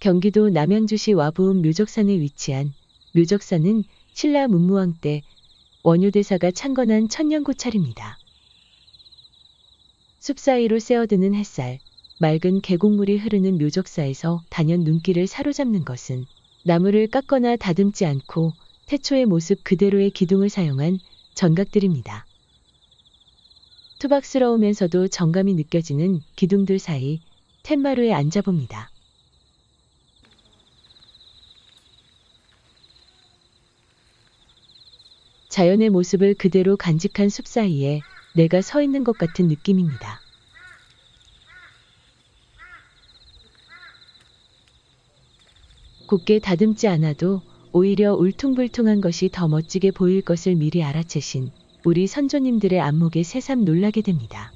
경기도 남양주시 와부읍 묘적산에 위치한 묘적산은 신라 문무왕 때 원효대사가 창건한 천년고찰입니다. 숲 사이로 새어드는 햇살, 맑은 계곡물이 흐르는 묘적사에서 단연 눈길을 사로잡는 것은 나무를 깎거나 다듬지 않고 태초의 모습 그대로의 기둥을 사용한 전각들입니다. 투박스러우면서도 정감이 느껴지는 기둥들 사이 툇마루에 앉아봅니다. 자연의 모습을 그대로 간직한 숲 사이에 내가 서 있는 것 같은 느낌입니다. 곱게 다듬지 않아도 오히려 울퉁불퉁한 것이 더 멋지게 보일 것을 미리 알아채신 우리 선조님들의 안목에 새삼 놀라게 됩니다.